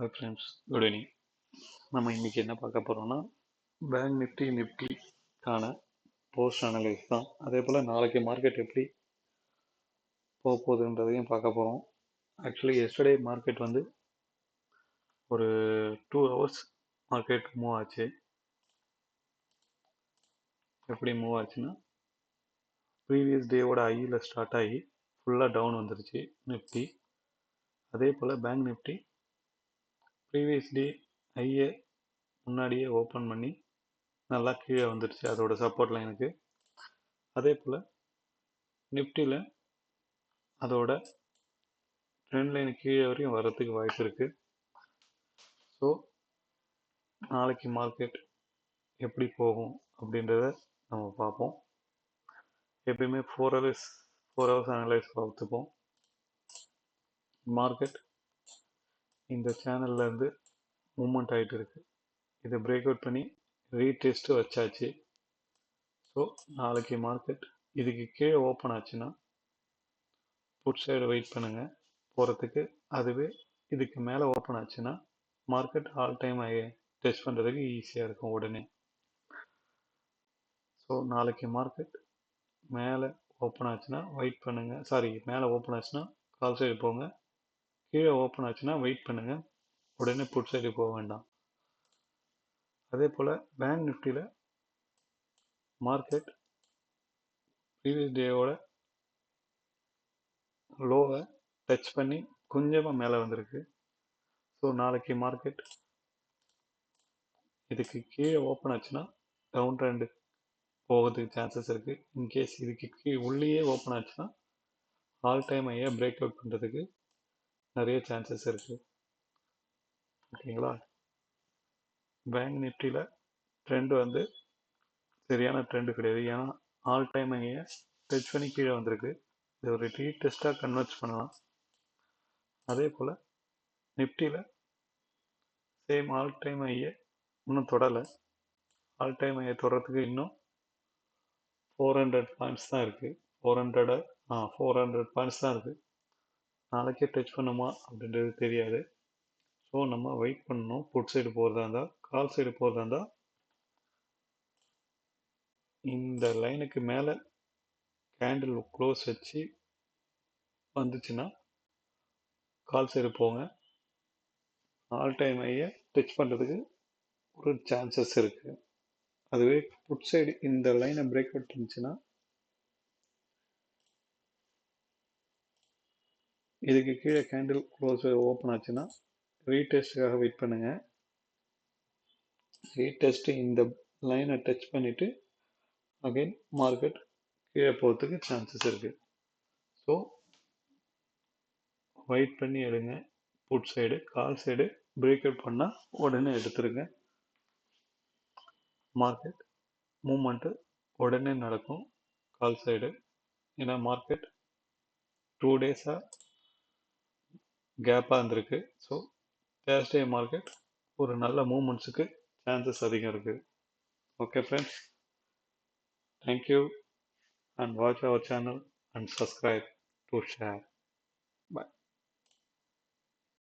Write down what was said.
Hi friends good evening நம்ம இன்றைக்கி என்ன பார்க்க போகிறோம்னா பேங்க் நிஃப்டி நிஃப்டிக்கான போஸ்ட் அனலைஸ் தான். அதே போல் நாளைக்கு மார்க்கெட் எப்படி போக போகுதுன்றதையும் பார்க்க போகிறோம் ஆக்சுவலி எஸ்டர்டே மார்க்கெட் வந்து ஒரு டூ ஹவர்ஸ் மார்க்கெட் மூவ் ஆச்சு. எப்படி மூவ் ஆச்சுன்னா ப்ரீவியஸ் டேவோட ஐயில் ஸ்டார்ட் ஆகி ஃபுல்லாக டவுன் வந்துருச்சு நிஃப்டி அதே போல் பேங்க் நிஃப்டி ப்ரீவியஸ் டே ஐயை முன்னாடியே ஓப்பன் பண்ணி நல்லா கீழே வந்துடுச்சு அதோட சப்போர்ட் லைனுக்கு அதே போல் நிஃப்டியில் அதோட ட்ரெண்ட் லைன் கீழே வரையும் வர்றதுக்கு வாய்ப்பு இருக்குது ஸோ நாளைக்கு மார்க்கெட் எப்படி போகும் அப்படின்றத நம்ம பார்ப்போம். எப்பயுமே four hours four hours analyse பார்த்துப்போம் மார்க்கெட் இந்த சேனல்ல இருந்து மூமெண்ட் ஆகிட்டு இருக்கு. இதை பிரேக் அவுட் பண்ணி ரீடெஸ்ட்டு வச்சாச்சு. ஸோ நாளைக்கு மார்க்கெட் இதுக்கு கீழே ஓப்பன் ஆச்சுன்னா புட் சைடு வெயிட் பண்ணுங்கள் போகிறதுக்கு அதுவே இதுக்கு மேலே ஓப்பன் ஆச்சுன்னா மார்க்கெட் ஆல் டைம் டெஸ்ட் பண்ணுறதுக்கு ஈஸியாக இருக்கும் உடனே. ஸோ நாளைக்கு மார்க்கெட் மேலே ஓப்பன் ஆச்சுன்னா வெயிட் பண்ணுங்கள் சாரி மேலே ஓப்பன் ஆச்சுன்னா கால் சைடு போங்க. கீழே ஓப்பன் ஆச்சுன்னா வெயிட் பண்ணுங்கள் உடனே புட் சைடு போக வேண்டாம். அதே போல் பேங்க் நிஃப்டியில் மார்க்கெட் ப்ரீவியஸ் டேவோட லோவை டச் பண்ணி கொஞ்சமாக மேலே வந்திருக்கு. ஸோ நாளைக்கு மார்க்கெட் இதுக்கு கீழே ஓப்பன் ஆச்சுன்னா டவுன் ட்ரெண்டு போகிறதுக்கு சான்சஸ் இருக்குது இன்கேஸ் இதுக்கு கீழே உள்ளேயே ஓப்பன் ஆச்சுன்னா ஆல் டைம் ஐயா பிரேக் அவுட் பண்ணுறதுக்கு நிறைய சான்சஸ் இருக்குது ஓகேங்களா? பேங்க் நிஃப்டியில் ட்ரெண்டு வந்து சரியான ட்ரெண்டு கிடையாது. ஏன்னா ஆல் டைம் இங்கே டச் பண்ணி கீழே வந்திருக்கு. இது ஒரு ரீ டெஸ்ட்டாக கன்வெர்ட் பண்ணலாம். அதே போல் நிஃப்டியில் சேம் ஆல் டைம் ஐயை இன்னும் தொடலை. ஆல் டைம் ஐயை தொடறதுக்கு இன்னும் ஃபோர் ஹண்ட்ரட் பாயிண்ட்ஸ் தான் இருக்குது ஃபோர் ஹண்ட்ரடு ஆ ஃபோர் ஹண்ட்ரட் பாயிண்ட்ஸ் தான் இருக்குது நாளைக்கே டச் பண்ணுமா அப்படின்றது தெரியாது. ஸோ நம்ம வெயிட் பண்ணணும். புட் சைடு போகிறதா இருந்தால் கால் சைடு போகிறதா இருந்தால் இந்த லைனுக்கு மேலே கேண்டில் க்ளோஸ் வச்சு வந்துச்சுன்னா கால் சைடு போங்க. ஆல் டைம் ஐயை டச் பண்ணுறதுக்கு ஒரு சான்சஸ் இருக்குது அதுவே புட் சைடு இந்த லைனை பிரேக் அவுட் இருந்துச்சுன்னா இதுக்கு கீழே கேண்டில் க்ளோஸ் ஓப்பன் ஆச்சுன்னா ரீடெஸ்ட்டுக்காக வெயிட் பண்ணுங்கள் ரீடெஸ்ட்டு இந்த லைனை டச் பண்ணிவிட்டு அகைன் மார்க்கெட் கீழே போகிறதுக்கு சான்சஸ் இருக்குது ஸோ வெயிட் பண்ணி எடுங்க. Put side call side break out பண்ணால் உடனே எடுத்துருங்க. மார்க்கெட் மூமெண்ட்டு உடனே நடக்கும். கால் சைடு ஏன்னா மார்க்கெட் டூ டேஸாக கேப்பாக இருந்திருக்கு. ஸோ தேர்ஸ்டே மார்க்கெட் ஒரு நல்ல மூமெண்ட்ஸுக்கு சான்சஸ் அதிகம் இருக்குது okay friends thank you and watch our channel and subscribe to share